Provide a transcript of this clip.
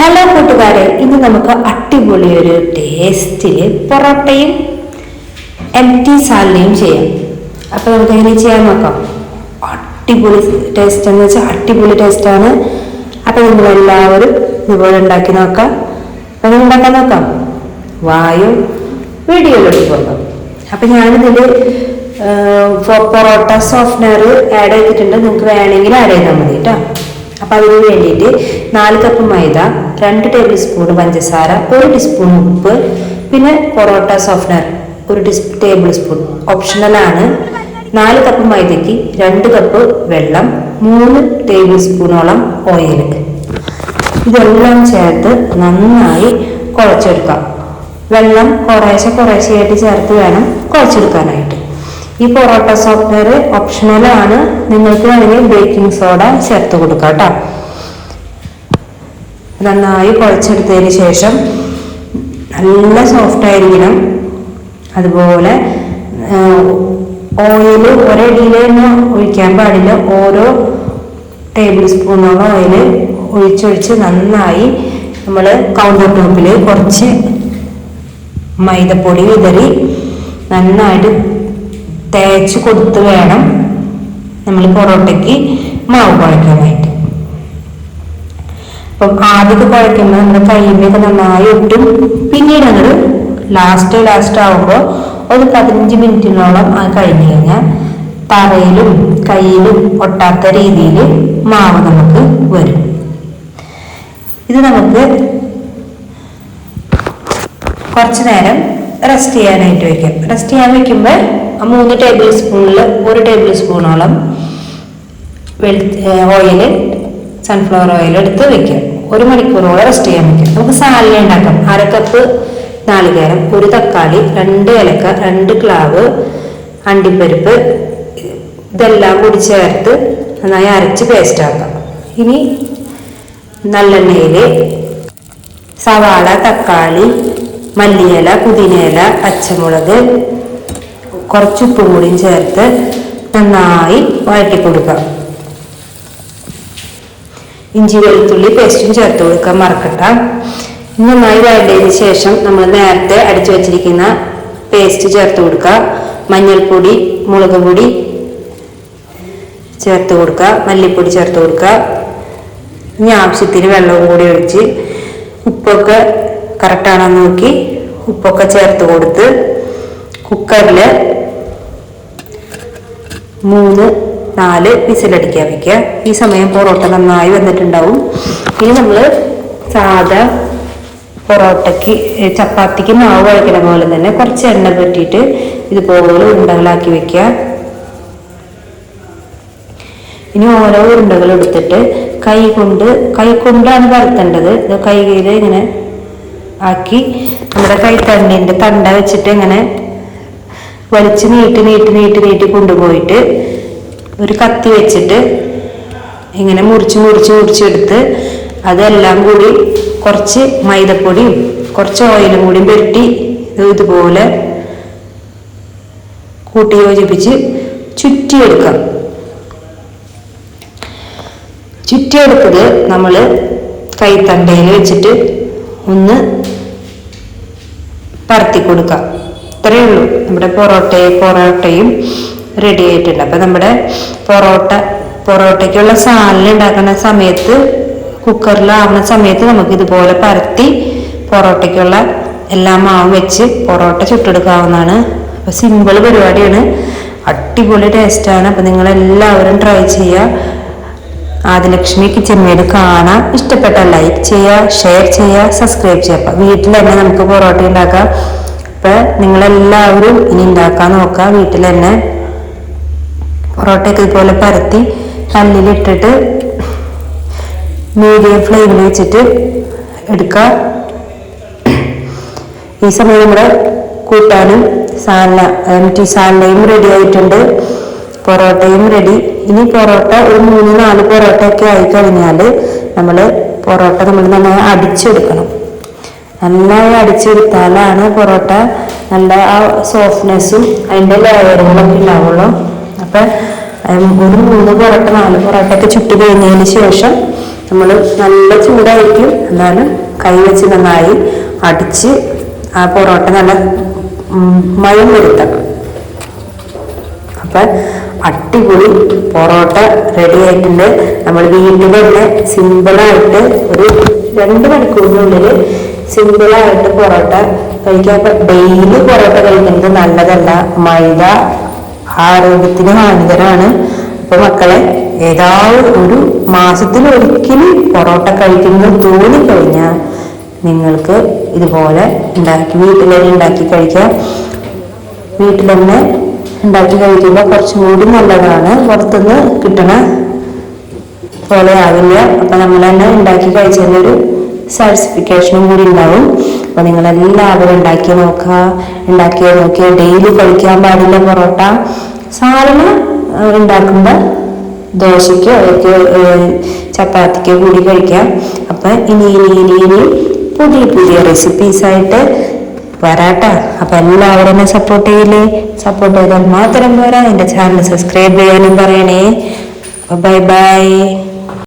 Hello കൂട്ടുകാരെ. ഇന്ന് നമുക്ക് അടിപൊളി ഒരു പൊറോട്ടയും എം ടി സാലയും ചെയ്യാം. അപ്പോൾ നമുക്ക് എങ്ങനെ ചെയ്യാൻ നോക്കാം. അടിപൊളി ടേസ്റ്റ് എന്ന് വെച്ചാൽ അടിപൊളി ടേസ്റ്റാണ് അപ്പോൾ നിങ്ങളെല്ലാവരും ഇതുപോലെ ഉണ്ടാക്കി നോക്കാം. അപ്പോൾ ഉണ്ടാക്കാൻ നോക്കാം. വായു വീഡിയോയിലോട്ട് പോകാം. അപ്പം ഞാനിതിൽ പൊറോട്ട സോഫ്റ്റ്നർ ആഡ് ചെയ്തിട്ടുണ്ട്. നിങ്ങൾക്ക് വേണമെങ്കിൽ ആഡ് ചെയ്താൽ മതി കേട്ടോ അപ്പോൾ അതിന് വേണ്ടിയിട്ട് നാല് കപ്പ് മൈദ രണ്ട് ടേബിൾ സ്പൂൺ പഞ്ചസാര ഒരു ടീസ്പൂൺ ഉപ്പ് പിന്നെ പൊറോട്ട സോഫ്റ്റ്നർ ഒരു ടീസ് ടേബിൾ സ്പൂൺ ഓപ്ഷണലാണ് നാല് കപ്പ് മൈദയ്ക്ക് രണ്ട് കപ്പ് വെള്ളം മൂന്ന് ടേബിൾ സ്പൂണോളം ഓയിൽ ഇതെല്ലാം ചേർത്ത് നന്നായി കുഴച്ചെടുക്കാം വെള്ളം കുറേശ്ശെ കുറേശ്ശെയായിട്ട് ചേർത്ത് വേണം കുഴച്ചെടുക്കാനായിട്ട്. ഈ പൊറോട്ട സോഫ്റ്റ്വെയർ ഓപ്ഷണലാണ് നിങ്ങൾക്ക് വേണമെങ്കിൽ ബേക്കിംഗ് സോഡ ചേർത്ത് കൊടുക്കാം കേട്ടോ. നന്നായി കുഴച്ചെടുത്തതിന് ശേഷം നല്ല സോഫ്റ്റ് ആയിരിക്കണം. അതുപോലെ ഓയിൽ ഒരടിയിൽ തന്നെ ഒഴിക്കാൻ പാടില്ല. ഓരോ ടേബിൾ സ്പൂണോളം ഓയിൽ ഒഴിച്ചൊഴിച്ച് നന്നായി നമ്മൾ കൗണ്ടർ ടോപ്പിൽ കുറച്ച് മൈദപ്പൊടി വിതറി നന്നായിട്ട് തേച്ച് കൊടുത്ത് വേണം നമ്മൾ പൊറോട്ടയ്ക്ക് മാവ് കുഴക്കാനായിട്ട് അപ്പം ആദ്യമൊക്കെ കുഴക്കുമ്പോൾ നമ്മുടെ കയ്യിലേക്ക് നന്നായി ഒട്ടും. പിന്നീട് അങ്ങോട്ട് ലാസ്റ്റ് ലാസ്റ്റ് ആവുമ്പോൾ ഒരു പതിനഞ്ച് മിനിറ്റിനോളം അത് കഴിഞ്ഞ് കഴിഞ്ഞാൽ തറയിലും കയ്യിലും ഒട്ടാത്ത രീതിയിൽ മാവ് നമുക്ക് വരും. ഇത് നമുക്ക് കുറച്ച് നേരം റെസ്റ്റ് ചെയ്യാനായിട്ട് വയ്ക്കാം റെസ്റ്റ് ചെയ്യാൻ വെക്കുമ്പോൾ ആ മൂന്ന് ടേബിൾ സ്പൂണിൽ ഒരു ടേബിൾ സ്പൂണോളം വെളി ഓയിൽ സൺഫ്ലവർ ഓയിൽ എടുത്ത് വെക്കാം. ഒരു മണിക്കൂറോളം റെസ്റ്റ് ചെയ്യാൻ വെക്കാം നമുക്ക് സാലഡ് ഉണ്ടാക്കാം. അര കപ്പ് നാളികേരം ഒരു തക്കാളി രണ്ട് ഏലക്ക രണ്ട് ക്ലാവ് അണ്ടിപ്പരിപ്പ് ഇതെല്ലാം കൂടി ചേർത്ത് നന്നായി അരച്ച് പേസ്റ്റ് ആക്കാം. ഇനി നല്ലെണ്ണയിൽ സവാള തക്കാളി മല്ലിയില പുതിനയില പച്ചമുളക് കുറച്ച് ഉപ്പും കൂടിയും ചേർത്ത് നന്നായി വഴറ്റി കൊടുക്കാം ഇഞ്ചി വെളുത്തുള്ളി പേസ്റ്റും ചേർത്ത് കൊടുക്കാൻ മറക്കട്ട നന്നായി വഴറ്റിയതിന് ശേഷം നമ്മൾ നേരത്തെ അടിച്ചു വച്ചിരിക്കുന്ന പേസ്റ്റ് ചേർത്ത് കൊടുക്കുക. മഞ്ഞൾപ്പൊടി മുളക് പൊടി ചേർത്ത് കൊടുക്കുക. മല്ലിപ്പൊടി ചേർത്ത് കൊടുക്കുക. ഇനി ആവശ്യത്തിന് വെള്ളവും കൂടി ഒഴിച്ച് ഉപ്പൊക്കെ കറക്റ്റാണോ നോക്കി ഉപ്പൊക്കെ ചേർത്ത് കൊടുത്ത് കുക്കറിൽ മൂന്ന് നാല് വിസിലടിക്കാൻ വെക്കുക. ഈ സമയം പൊറോട്ട നന്നായി വന്നിട്ടുണ്ടാവും ഇനി നമ്മൾ സാധാ പൊറോട്ടയ്ക്ക് ചപ്പാത്തിക്ക് മാവ് കുഴക്കണ പോലെ തന്നെ കുറച്ച് എണ്ണ പറ്റിയിട്ട് ഇതുപോലെ ഉരുണ്ടകളാക്കി വെക്കുക. ഇനി ഓരോ ഉരുണ്ടകൾ എടുത്തിട്ട് കൈ കൊണ്ട് കൈ കൊണ്ടാണ് പരത്തേണ്ടത് ഇത് കൈയിൽ ഇങ്ങനെ ആക്കി നമ്മുടെ കൈത്തണ്ടിന്റെ തണ്ട വെച്ചിട്ട് ഇങ്ങനെ വലിച്ച് നീട്ടി നീട്ടി നീട്ടി നീട്ടി കൊണ്ടുപോയിട്ട് ഒരു കത്തി വെച്ചിട്ട് ഇങ്ങനെ മുറിച്ച് മുറിച്ച് മുറിച്ചെടുത്ത് അതെല്ലാം കൂടി കുറച്ച് മൈദപ്പൊടിയും കുറച്ച് ഓയിലും കൂടി പെരട്ടി ഇത് ഇതുപോലെ കൂട്ടി യോജിപ്പിച്ച് ചുറ്റിയെടുക്കാം. ചുറ്റിയെടുത്തത് നമ്മൾ കൈത്തണ്ടയിൽ വെച്ചിട്ട് ഒന്ന് പരത്തി കൊടുക്കാം. ഇത്രയേ ഉള്ളൂ. നമ്മുടെ പൊറോട്ടയെ പൊറോട്ടയും റെഡി ആയിട്ടുണ്ട്. അപ്പം നമ്മുടെ പൊറോട്ട പൊറോട്ടയ്ക്കുള്ള സാലിന് ഉണ്ടാക്കുന്ന സമയത്ത് കുക്കറിലാവുന്ന സമയത്ത് നമുക്ക് ഇതുപോലെ പരത്തി പൊറോട്ടയ്ക്കുള്ള എല്ലാ മാവും വെച്ച് പൊറോട്ട ചുട്ടെടുക്കാവുന്നതാണ്. അപ്പം സിമ്പിൾ പരിപാടിയാണ്. അടിപൊളി ടേസ്റ്റാണ് അപ്പം നിങ്ങളെല്ലാവരും ട്രൈ ചെയ്യുക ആദിലക്ഷ്മി കിച്ചൻ വീട് കാണാം. ഇഷ്ടപ്പെട്ട ലൈക്ക് ചെയ്യുക ഷെയർ ചെയ്യുക സബ്സ്ക്രൈബ് ചെയ്യുക അപ്പം വീട്ടിൽ തന്നെ നമുക്ക് പൊറോട്ട ഉണ്ടാക്കാം. അപ്പം നിങ്ങളെല്ലാവരും ഇനി ഉണ്ടാക്കാൻ നോക്കുക വീട്ടിൽ തന്നെ പൊറോട്ടയൊക്കെ ഇതുപോലെ പരത്തി കല്ലിലിട്ടിട്ട് മീഡിയം ഫ്ലെയിമിൽ വെച്ചിട്ട് എടുക്കുക. ഈ സമയം നമ്മുടെ കൂട്ടാനും സാല ടീ സാലയും റെഡി ആയിട്ടുണ്ട്. പൊറോട്ടയും റെഡി ഇനി പൊറോട്ട ഒരു മൂന്ന് നാല് പൊറോട്ട ഒക്കെ ആയി കഴിഞ്ഞാൽ നമ്മൾ പൊറോട്ട നമ്മൾ നന്നായി അടിച്ചെടുക്കണം. നന്നായി അടിച്ചെടുത്താലാണ് പൊറോട്ട നല്ല ആ സോഫ്റ്റ്നെസ്സും അതിന്റെ ലെയറുകളൊക്കെ ഉണ്ടാവുള്ളൂ. അപ്പം ഒരു മൂന്ന് പൊറോട്ട നാല് പൊറോട്ട ഒക്കെ ചുട്ട് കഴിഞ്ഞതിന് ശേഷം നമ്മൾ നല്ല ചൂടായിരിക്കും. എന്നാലും കൈ വെച്ച് നന്നായി അടിച്ച് ആ പൊറോട്ട നല്ല മയം വരുത്തണം. അപ്പൊ അടിപൊളി പൊറോട്ട റെഡി ആയിട്ടുണ്ട്. നമ്മൾ വീട്ടിൽ തന്നെ സിമ്പിളായിട്ട് ഒരു രണ്ട് മണിക്കൂറിനുള്ളിൽ സിമ്പിളായിട്ട് പൊറോട്ട കഴിക്കാൻ ഡെയിലി പൊറോട്ട കഴിക്കുന്നത് നല്ലതല്ല. മൈദ ആരോഗ്യത്തിന് ഹാനികരമാണ് അപ്പൊ മക്കളെ ഏതാവും ഒരു മാസത്തിൽ ഒരിക്കലും പൊറോട്ട കഴിക്കുന്നത് തോന്നി കഴിഞ്ഞാൽ നിങ്ങൾക്ക് ഇതുപോലെ ഉണ്ടാക്കി വീട്ടിൽ തന്നെ ഉണ്ടാക്കി കഴിക്കാം. വീട്ടിൽ തന്നെ ഉണ്ടാക്കി കഴിക്കുമ്പോൾ കുറച്ചും കൂടി നല്ലതാണ്. പുറത്തുനിന്ന് കിട്ടണ പോലെ ആവില്ല. അപ്പൊ നമ്മൾ തന്നെ ഉണ്ടാക്കി കഴിച്ചതിനൊരു സർട്ടിഫിക്കേഷനും കൂടി ഉണ്ടാവും. അപ്പൊ നിങ്ങൾ എല്ലാവരും ഉണ്ടാക്കി നോക്കുക. ഉണ്ടാക്കി നോക്കിയ ഡെയിലി കഴിക്കാൻ പാടില്ല പൊറോട്ട. സാധാരണ ഉണ്ടാക്കുമ്പോൾ ദോശയ്ക്കോ ഒക്കെ ചപ്പാത്തിക്കോ കൂടി കഴിക്കാം. അപ്പൊ ഇനി ഇനി ഇനി ഇനി പുതിയ പുതിയ റെസിപ്പീസ് ആയിട്ട് വരാട്ടോ. അപ്പൊ എല്ലാവരും എന്നെ സപ്പോർട്ട് ചെയ്യില്ലേ? സപ്പോർട്ട് ചെയ്താൽ മാത്രം പോരാ. എന്റെ ചാനൽ സബ്സ്ക്രൈബ് ചെയ്യാനും പറയണേ. Bye bye